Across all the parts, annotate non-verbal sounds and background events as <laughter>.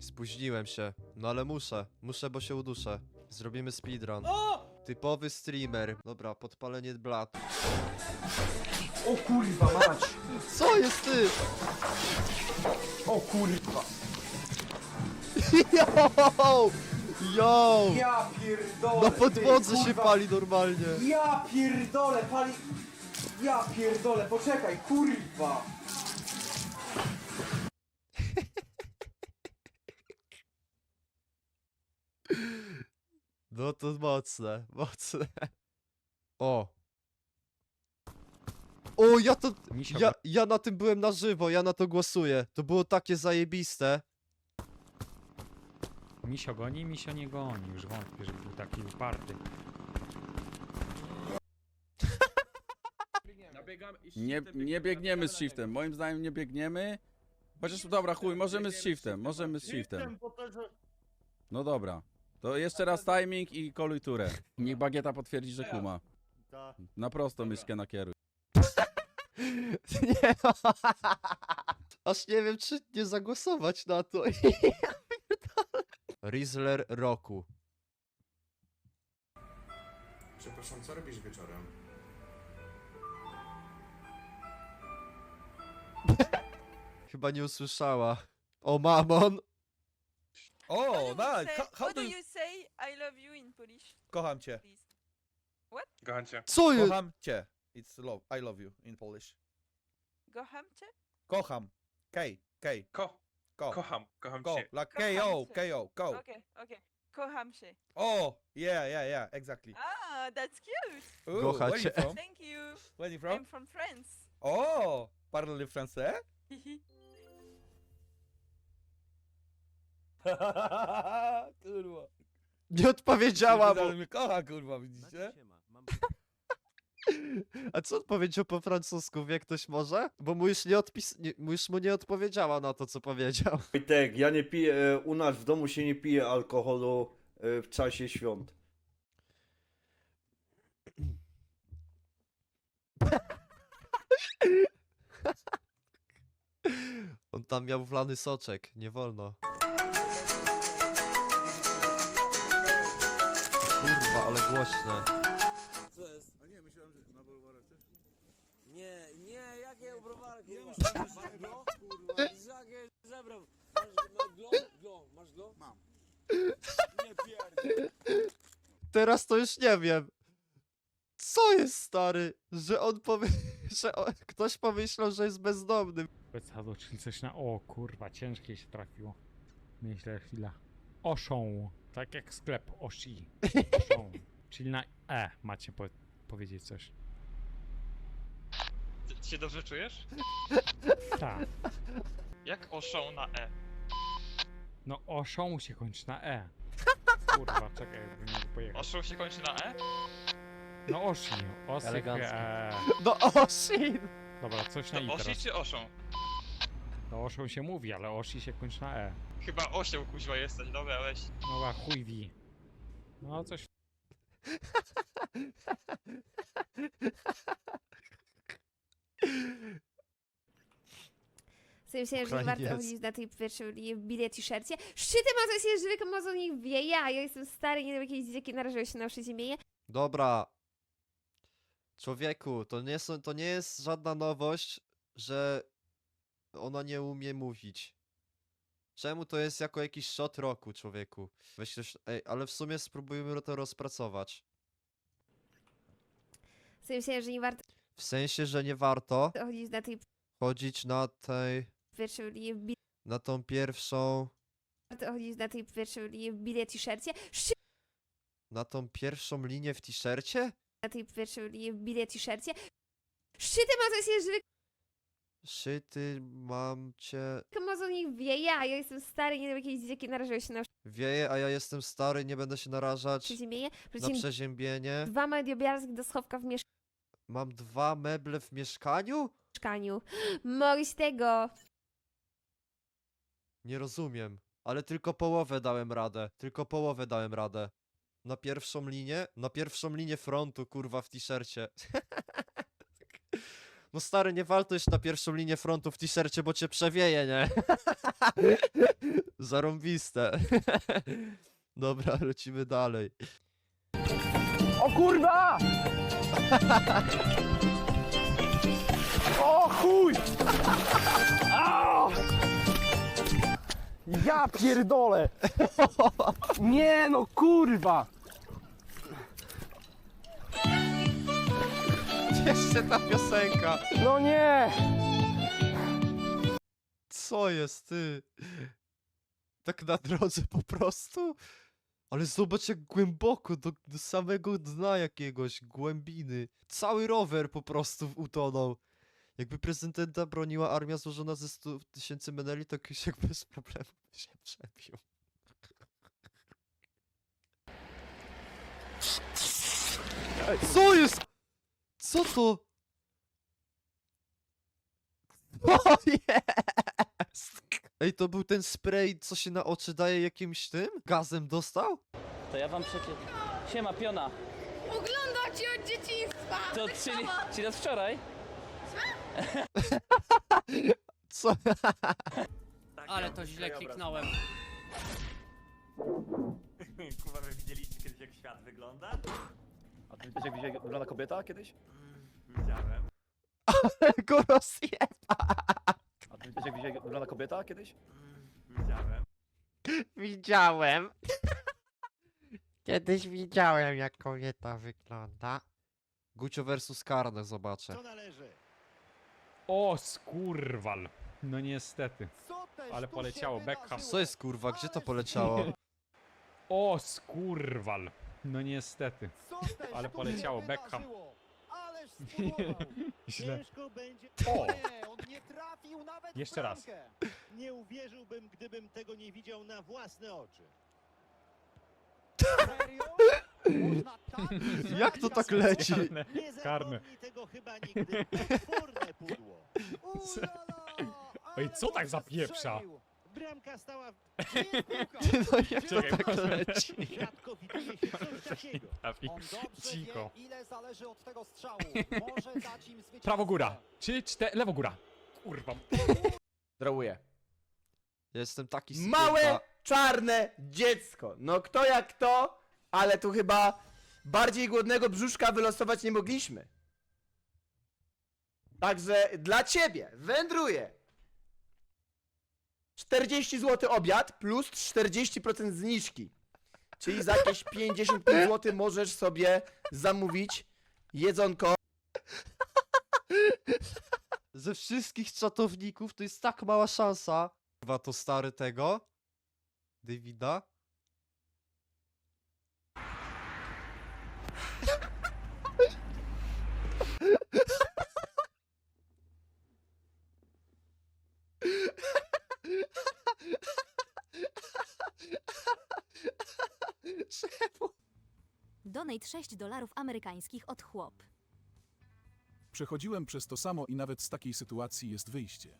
Spóźniłem się. No ale muszę. Muszę, bo się uduszę. Zrobimy speedrun. O! Typowy streamer. Dobra, podpalenie blatu. O kurwa mać! Co jest ty? O kurwa! Yo! Yo! Ja pierdolę! Na ty, podwodze się kurwa. pali normalnie. Ja pierdolę, pali... Ja pierdolę, poczekaj, kurwa! No to mocne, <laughs> mocne. O! O, ja to... Ja, ja na tym byłem na żywo, ja na to głosuję. To było takie zajebiste. misio goni, misio nie goni. Już wątpię, żeby był taki uparty. <laughs> Nie, nie biegniemy z shiftem. Moim zdaniem nie biegniemy. Chociaż dobra, chuj, możemy z shiftem. Możemy z shiftem. No dobra. To jeszcze raz timing i koluj turę. Niech bagieta potwierdzi, że kuma. Na prosto myszkę nakieruj. <laughs> Nie. Aż nie wiem, czy nie zagłosować na to. <laughs> Rizzler roku. Przepraszam, co robisz wieczorem? <laughs> Chyba nie usłyszała. O, mamon! How do O, you say- How, how do do you... you say I love you in Polish, Kocham cię. please? Kocham cię. Co jest? Kocham cię. It's love. I love you in Polish. Kocham cię? Kocham. K. K. Ko, Ko. kocham, kocham Ko. cię. Like Kocham KO. cię. KO. Ko. Okay, okay. Kocham cię. Oh, yeah, yeah, yeah. Exactly. Ah, that's cute. Ooh, Kocha where you cię. from? Thank you. Where you from? I'm from? from France. Oh, parle français? <laughs> <laughs> kurwa. Nie odpowiedziała, bo... Ale mnie kocha, kurwa, widzicie? <laughs> A co odpowiedział po francusku? Wie ktoś może? Bo mu już nie odpis... Nie, mu już mu nie odpowiedziała na to, co powiedział. <laughs> Wojtek, ja nie piję, e, u nas w domu się nie pije alkoholu e, w czasie świąt. On tam miał wlany soczek, nie wolno. Kurwa, ale głośne. Co jest? A nie, myślałem, że na browarach też. Nie, nie, jakie browarek? kurwa? Masz glo? Kurwa, jakie zebrał? Masz, glo? Glo, masz glo? Mam. Nie pierdol. Teraz to już nie wiem. Co jest stary? Że on powie... <laughs> że on... ktoś pomyślał, że jest bezdomnym. Becado, czyli coś na O, kurwa, ciężkie się trafiło. Myślę chwila. Oszą. Tak jak sklep Oshi. Oszą. <laughs> czyli na E macie po powiedzieć coś. Ty się dobrze czujesz? Tak. Jak oszą na E? No oszą się kończy na E. Kurwa, czekaj, jakby nie mógł pojechać. Oszą się kończy na E? No Oshi. Osyk Elegancko. E. No Oshin! Dobra, coś na To I osi teraz. czy oszą? No Oszą się mówi, ale Oshi się kończy na E. Chyba osioł kuźwa jesteś, dobra weź. No a chuj wi. No coś W sensie, że nie warto Ukrainiec. chodzić na tej pierwszej bilet t-shircie. Szczyty ma coś, że wielką mocą niech wieje, a ja jestem stary, nie wiem, jakieś dzieciaki narażają się na przeziemienie. Dobra. Człowieku, to nie, są, to nie jest żadna nowość, że ona nie umie mówić. Czemu to jest jako jakiś shot roku, człowieku? Weź też, ej, ale w sumie spróbujmy to rozpracować. W sensie, że nie warto W sensie, że nie warto chodzić na tej chodzić na tej, pierwszej linii w na tą pierwszą, warto chodzić na tej pierwszej linii w bilet t-shircie. Na tą pierwszą linię w t-shircie? na tej pierwszej linii w bilet t-shircie. Ma coś, że wielką Szyty, mam cię, mocą niech wieje, a ja jestem stary, nie wiem, jakieś dzieciaki narażają się na wieje, a ja jestem stary, nie będę się narażać przeziemienie. na przeziębienie. dwa mediobiarskie do schowka w Mam dwa meble w mieszkaniu? mieszkaniu. Mogłeś tego. Nie rozumiem. Ale tylko połowę dałem radę. Tylko połowę dałem radę. Na pierwszą linię? Na pierwszą linię frontu, kurwa, w t-shircie. <laughs> No stary, nie wal to już na pierwszą linię frontu w t-shircie, bo cię przewieje, nie? <laughs> Zarąbiste. <laughs> Dobra, lecimy dalej. O kurwa! O chuj! Au! Ja pierdolę! <laughs> Nie no kurwa! Jeszcze ta piosenka. No nie! Co jest, ty? Tak na drodze po prostu? Ale zobacz jak głęboko, do, do samego dna jakiegoś, głębiny. Cały rower po prostu utonął. Jakby prezydenta broniła armia złożona ze 100 tysięcy meneli, to Kysiek bez problemu by się przebił. Co jest? Co to? <laughs> O jest! Ej, to był ten spray, co się na oczy daje jakimś tym? Gazem dostał? To ja wam przecież... Siema, piona. Ogląda cię od dzieciństwa! To czyli, czyli od wczoraj? <laughs> Co? Ale to źle kliknąłem. <laughs> Kurwa, wy widzieliście kiedyś jak świat wygląda? A ty wiesz jak wygląda kobieta kiedyś? Widziałem. Go rozjeba! A ty wiesz jak wygląda kobieta kiedyś? Widziałem. Widziałem. Kiedyś widziałem, jak kobieta wygląda. Gucio versus Karne zobaczę. O, skurwal. No niestety. Ale poleciało Beckham. Co jest kurwa, gdzie to poleciało? <laughs> O, skurwal. No niestety. Ale poleciało Beckham. <laughs> Źle. O! Jeszcze raz. Nie uwierzyłbym, gdybym tego nie widział na własne oczy. <laughs> Jak to tak leci? Karne. Nie zapomni tego chyba nigdy. Potworne pudło. <laughs> Ej, co tak zapieprza? Bramka stała w... <laughs> No jak to Czekaj, tak leci? Rzadko widuje się coś <laughs> takiego. Cicho. ile zależy od tego strzału. <laughs> Może dać im zwycięstwo. Prawo góra. Czy czte... Lewo góra. Kurwa. Drałuję. Ja Jestem taki Małe, skurwa. czarne dziecko. No kto jak kto, ale tu chyba bardziej głodnego brzuszka wylosować nie mogliśmy. Także dla ciebie wędruje 40 zł obiad plus 40% zniżki. Czyli za jakieś 55 zł możesz sobie zamówić jedzonko. Ze wszystkich czatowników to jest tak mała szansa. Chyba to stary tego. Davida. Donate 6 dolarów amerykańskich od chłop. Przechodziłem przez to samo i nawet z takiej sytuacji jest wyjście.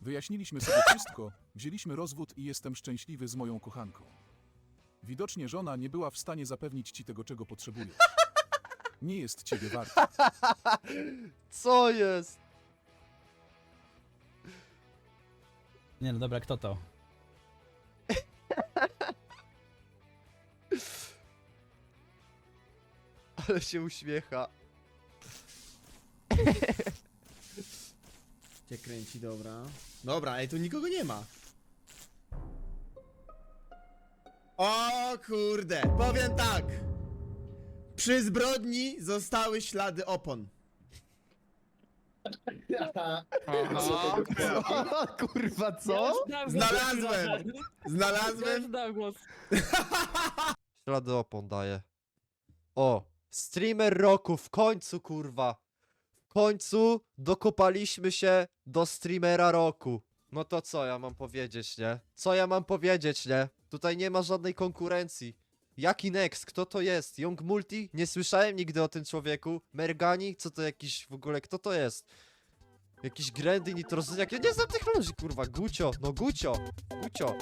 Wyjaśniliśmy sobie wszystko, wzięliśmy rozwód i jestem szczęśliwy z moją kochanką. Widocznie żona nie była w stanie zapewnić ci tego, czego potrzebujesz. Nie jest ciebie warta. <laughs> Co jest? Nie no dobra, kto to? Ale się uśmiecha. Cię kręci, dobra. Dobra, ej, tu nikogo nie ma. O kurde, powiem tak. Przy zbrodni zostały ślady opon. <laughs> Kurwa, co? Znalazłem! Znalazłem! <laughs> Ślady opon daje. O, streamer roku, w końcu kurwa. W końcu dokopaliśmy się do streamera roku. No to co ja mam powiedzieć, nie? Co ja mam powiedzieć, nie? Tutaj nie ma żadnej konkurencji. Jaki next? Kto to jest? Young Multi? Nie słyszałem nigdy o tym człowieku. Mergani? Co to jakiś w ogóle? Kto to jest? Jakiś Grandy Nitrozyniak? Ja nie znam technologii, kurwa. Gucio, no Gucio. Gucio.